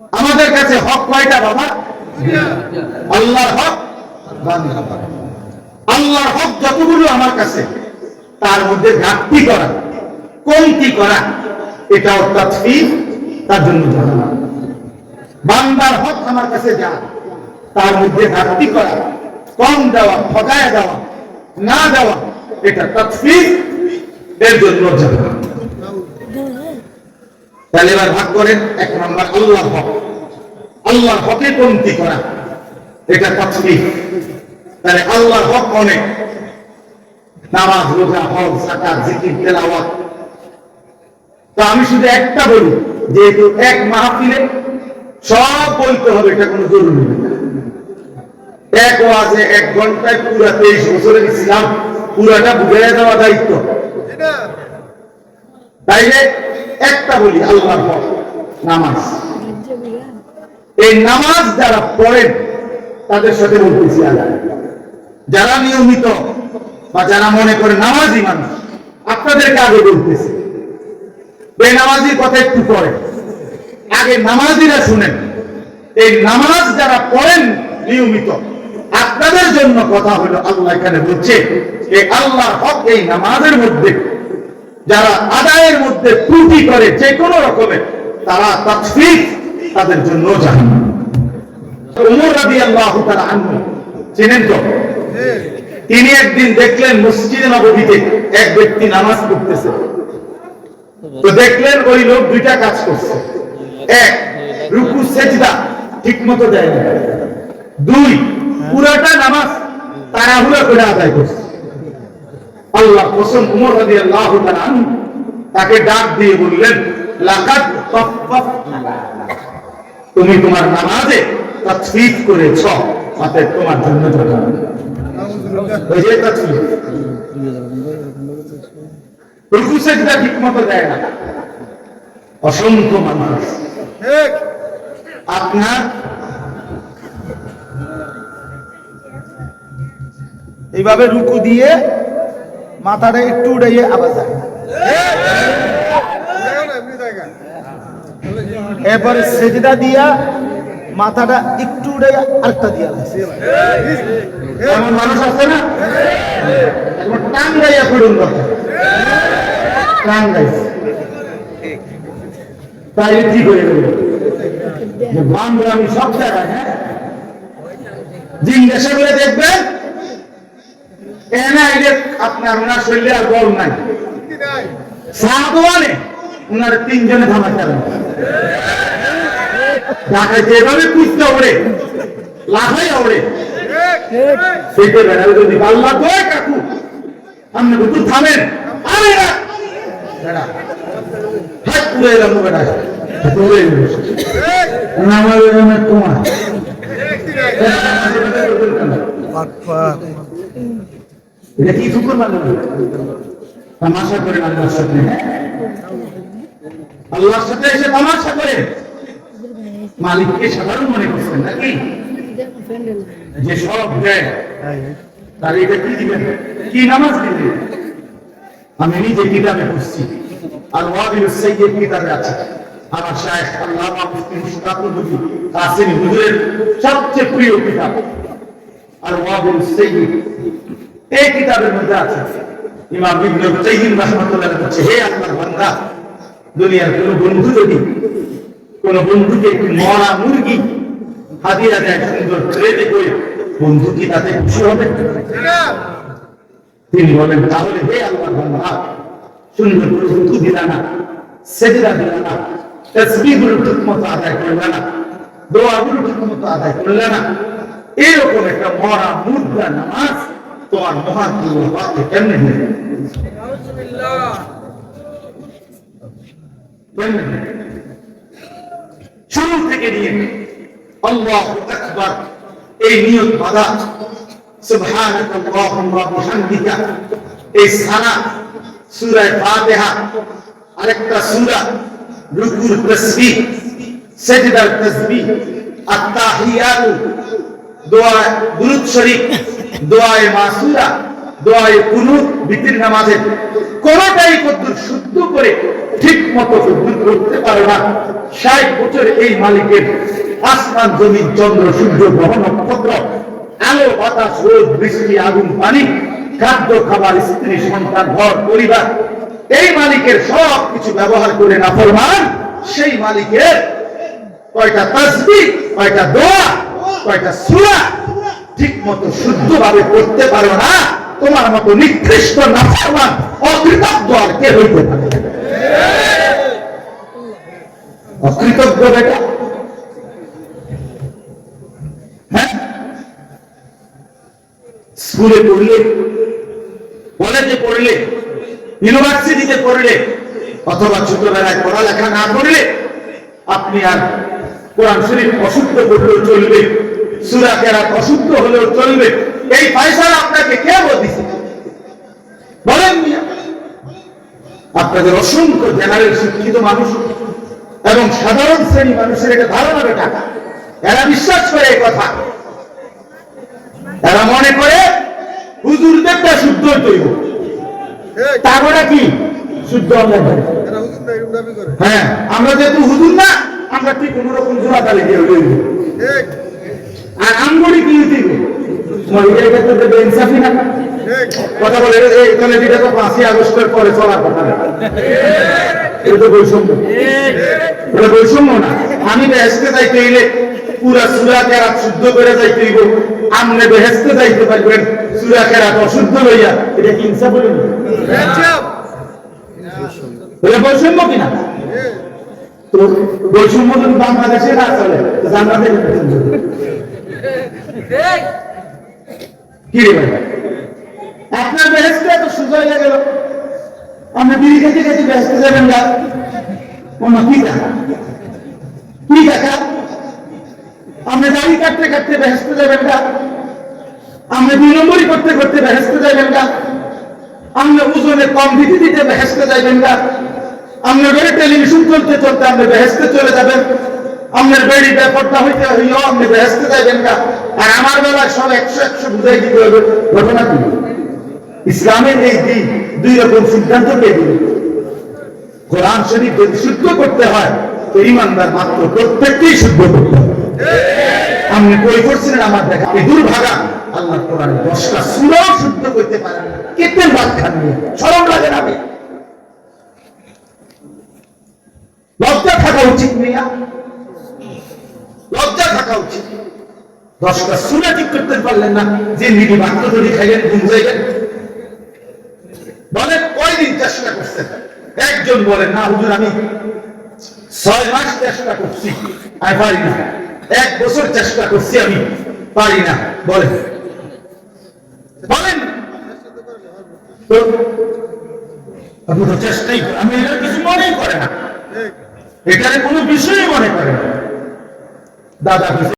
আমাদের কাছে হক কয়টা বাবা? আল্লাহর হক আল্লাহর হক যতগুলো আমার কাছে, তার মধ্যে ঘাটতি করা, কমতি করা এটা অর্থাৎ তার জন্য জানা বান্দার হক আমার কাছে যা, তার মধ্যে ঘাটতি করা, কম দেওয়া ঠকায় দেওয়া, না দেওয়া, এটা তৎফির এর জন্য জানা তাহলে এবার ভাগ করেন এক নম্বর আল্লাহ হক। আল্লাহর হকে কমতি করা এটা তৎফির তাহলে আল্লাহর হক অনেক নামাজ রোজা হজ জাকাত জিকির তেলাওয়াত। তো আমি শুধু একটা বলি যেহেতু এক মাহফিলে সব বলতে হবে এটা কোনো জরুরি না। এক ওয়াজে এক ঘন্টায় পুরা তেইশ বছরের ইসলাম পুরাটা বুঝাইয়া দেওয়া দায়িত্ব। তাইলে একটা বলি, আল্লাহর হক নামাজ। এই নামাজ যারা পড়েন, তাদের সাথে বলতেছি যারা নিয়মিত বা যারা মনে করে নামাজি মানুষ, আপনাদেরকে আগে বলতেছি। বেনামাজির কথা একটু পরে। আগে নামাজিরা শুনেন। এই নামাজ যারা পড়েন নিয়মিত, আপনাদের জন্য কথা হলো, আল্লাহ এখানে বলছে, এই আল্লাহ হক এই নামাজের মধ্যে যারা আদায়ের মধ্যে ত্রুটি করে যে কোনো রকমের তারা তৎফিক তাদের জন্য তো? তিনি একদিন দেখলেন নববীতে এক ব্যক্তি নামাজ পড়তেছে। তো দেখলেন ওই লোক দুইটা কাজ করছে। এক, রুকু, সেজদা ঠিক মতো দেয় দুই, পুরাটা নামাজ তাড়াহুড়া করে আদায় করছে। আল্লাহ কসম উমর তাআলা আনহু তাকে ডাক দিয়ে বললেন তুমি তোমার নামাজে করেছ অতএব তোমার জন্য জান্নাত ওই যে তাসফিফ রুকু সেজদা ঠিক মতো দেয় না। অসংখ্য মানুষ। আপনার এইভাবে রুকু দিয়ে মাথাটা একটু উড়াইয়ে আবার যায়। এরপরে সেজদা দিয়া মাথাটা একটু উড়াইয়া আরেকটা দিয়া মানুষ আছে না? টান করুন ঠিক সব জায়গায় হ্যাঁ? দেখবেন আপনার ওনার শরীরে আর বল নাই। সাহাবানে ওনার তিনজনে ধামা চালান ঢাকায় যেভাবে কুচতে ওড়ে লাফাই ওড়ে সেইটা বেড়াবে যদি আল্লাহ কয় কাকু আপনি একটু থামেন। আরে না। হাত পুরে এলাম বেড়া পুরে আমার তোমার এটা কি তামাশা আল্লাহর সাথে আল্লাহর সাথে এসে তামাশা করে। মালিককে সাধারণ মনে করছেন নাকি? যে সব দেয়, তার এটা কি দিবেন? কি নামাজ আমি নিজে কিতাবে পড়ছি। আর ওয়াবিল সাইয়্যিদ কিতাবে আছে। আমার শায়েখ আল্লামা মুফতি মুশতাকুর হুজুর, কাসিম হুজুরের সবচেয়ে প্রিয় কিতাব। আর এই কিতাবের মধ্যে আছে। ইমাম ইবনে কাইয়িম রাহমাতুল্লাহ হে আল্লাহর বান্দা, দুনিয়ার কোন বন্ধু যদি, কোন বন্ধুকে একটি মরা মুরগি দেয় সুন্দর প্লেটে করে, বন্ধু কি তাতে খুশি হবে? তিনি বলেন, তাহলে হে আল্লাহ বান্দা, সুন্দর করে বন্ধু দিলা না, সেজদা দিলা না তসবিহগুলো ঠিক মতো আদায় করলে না, দোয়াগুলো ঠিক মতো আদায় করলে না, এরকম একটা মরা মুদ্রা নামাজ তোমার মহান আল্লাহ কেমনে হবে কেমনে হবে? শুরু থেকে নিয়ে আল্লাহ আকবার, এই নিয়ত বাধা সুবহানাক বিহামদিকা, এই সারা সূরা আরেকটা সূরা রুকুর তাসবিহ সাজদার তাসবিহ আত-তাহিয়াতু, দোয়া, দুরূদ দোয়ায়ে মাসুরা, দোয়ায় কুনুত বিতির নামাজে কোনটাই কদ্দুর শুদ্ধ করে ঠিক মতো করতে পারে না। ষাট বছর এই মালিকের আসমান জমি চন্দ্র, সূর্য, গ্রহ, নক্ষত্র, আলো, বাতাস, রোদ, বৃষ্টি, আগুন, পানি, খাদ্য, খাবার, স্ত্রী, সন্তান, ঘর, পরিবার, এই মালিকের সব কিছু ব্যবহার করে না ফরমান সেই মালিকের কয়টা তাসবি কয়টা দোয়া, কয়টা সূরা ঠিক মতো শুদ্ধভাবে করতে পারো না, তোমার মতো নিকৃষ্ট নাফরমান, অকৃতজ্ঞ আর কে হইতে পারে? অকৃতজ্ঞ বেটা? হ্যাঁ? স্কুলে পড়লে, কলেজে পড়লে, ইউনিভার্সিটিতে পড়লে, অথবা ছোটবেলায় পড়ালেখা না করলে, আপনি আর কোরআন শরীফ অশুদ্ধ করলেও চলবে। সুরা কেরাত অশুদ্ধ হলেও চলবে। এই আপনাকে কে বলতেছে? বলেন আপনাদের অসংখ্য জেনারেল শিক্ষিত মানুষ এবং সাধারণ শ্রেণি মানুষের এটা ধারণা বেটা। এরা বিশ্বাস করে এই কথা। এরা মনে করে হুজুরদেরটা শুদ্ধ তৈব তারপরে কি? শুদ্ধ আমরা করি। হ্যাঁ আমরা যেহেতু হুজুর না আমরা ঠিক কোন রকম জোড়া তালে দিয়ে কি দিব। মহিলার ক্ষেত্রে না। কথা বলে তো পাঁচই আগস্টের পরে চলার কথা না এটা তো বৈষম্য। এটা বৈষম্য না। আমি বেহেস্তে যাইতে হইলে পুরা সুরা কেরাত শুদ্ধ করে যাইতে হইব। আমনে বেহেস্তে যাইতে পারবেন, সুরা কেরাত অশুদ্ধ লইয়া। এটা কি ইনসাফ? চাপ এটা বৈষম্য কিনা? তো বৈষম্য যদি বাংলাদেশে না চলে? আপনার বেহেস্তে এত সুযোগ হয়ে গেল। আপনি বিড়ি খেতে খেতে বেহেস্তে যাবেন না। কোন কি কি দেখা? আপনি দাড়ি কাটতে কাটতে বেহেস্তে যাবেন না। আপনি নম্বরই করতে করতে বেহেস্তে যাবেন না। আপনি ওজনে কম দিতে দিতে বেহেস্তে যাবেন না। বেড়ে টেলিভিশন চলতে চলতে আপনি বেহেস্তে চলে যাবেন। আপনার বেড়ি ব্যাপারটা হইতে হইও আপনি বেহেস্তে যাবেন না আর আমার বেলায় সব একশো একশো বুঝাই দিতে হবে। ঘটনা কি? ইসলামের এই দিন দুই রকম সিদ্ধান্ত কে দিল কোরআন শরীফ যদি শুদ্ধ করতে হয়, তো ইমানদার মাত্র প্রত্যেককেই শুদ্ধ করতে হবে। আপনি কই করছিলেন আমার দেখা? এই দুর্ভাগা। আল্লাহ কোরআন দশটা সুরাও শুদ্ধ করতে পারেন না। কেতেন বাদ খান সরম লাগে না লজ্জা থাকা উচিত মিয়া থাকা উচিত। দশটা সুরা ঠিক করতে পারলেন না, যে নিডি মাত্র ধরে খাইলেন, ঘুম যাইলেন বলেন, কয়দিন চেষ্টা করছেন? একজন বলেন, না, হুজুর, আমি ছয় মাস চেষ্টা করছি আমি পারি না। এক বছর চেষ্টা করছি আমি, পারি না। বলেন। বলেন। আপনি তো চেষ্টাই আমি এটা কিছু মনেই করে না। এখানে কোনো বিষয়ই মনে করে না। 大家